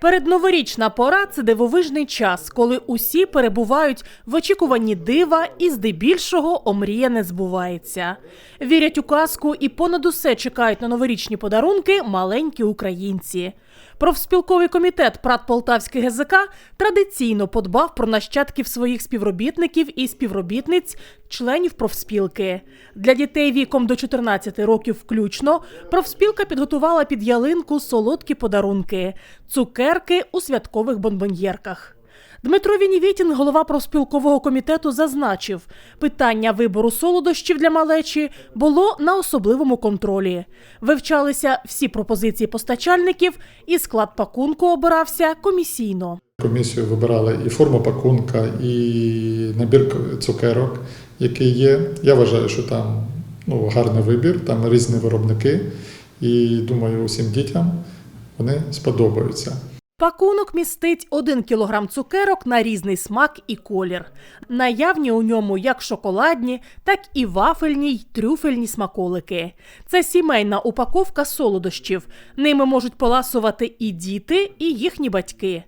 Передноворічна пора це дивовижний час, коли усі перебувають в очікуванні дива, і здебільшого омріяне збувається. Вірять у казку і понад усе чекають на новорічні подарунки маленькі українці. Профспілковий комітет ПРАТ Полтавський ГЗК традиційно подбав про нащадків своїх співробітників і співробітниць, членів профспілки. Для дітей віком до 14 років включно профспілка підготувала під ялинку солодкі подарунки, цукерки у святкових бонбоньєрках. Дмитро Вінівітін, голова профспілкового комітету, зазначив, питання вибору солодощів для малечі було на особливому контролі. Вивчалися всі пропозиції постачальників, і склад пакунку обирався комісійно. Комісію вибирали і форму пакунка, і набір цукерок, який є. Я вважаю, що там ну, гарний вибір, там різні виробники, і думаю, усім дітям вони сподобаються. Пакунок містить 1 кілограм цукерок на різний смак і колір. Наявні у ньому як шоколадні, так і вафельні й трюфельні смаколики. Це сімейна упаковка солодощів. Ними можуть поласувати і діти, і їхні батьки.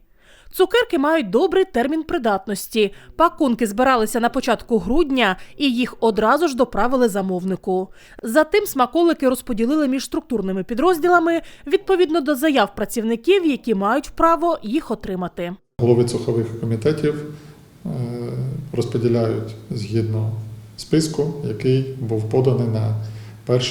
Цукерки мають добрий термін придатності. Пакунки збиралися на початку грудня і їх одразу ж доправили замовнику. Затим смаколики розподілили між структурними підрозділами відповідно до заяв працівників, які мають право їх отримати. Голови цухових комітетів е, розподіляють згідно списку, який був поданий на 1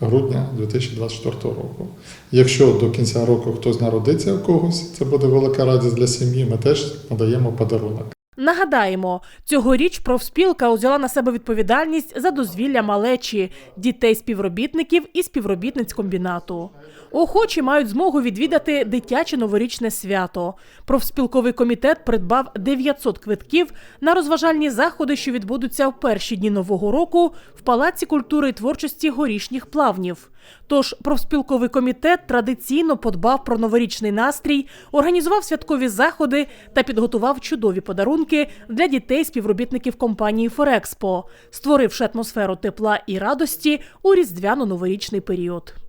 грудня 2024 року. Якщо до кінця року хтось народиться у когось, це буде велика радість для сім'ї. Ми теж надаємо подарунок. Нагадаємо, цьогоріч профспілка узяла на себе відповідальність за дозвілля малечі, дітей співробітників і співробітниць комбінату. Охочі мають змогу відвідати дитяче новорічне свято. Профспілковий комітет придбав 900 квитків на розважальні заходи, що відбудуться в перші дні нового року в Палаці культури і творчості горішніх плавнів. Тож профспілковий комітет традиційно подбав про новорічний настрій, організував святкові заходи та підготував чудові подарунки для дітей співробітників компанії Форекспо, створивши атмосферу тепла і радості у різдвяно-новорічний період.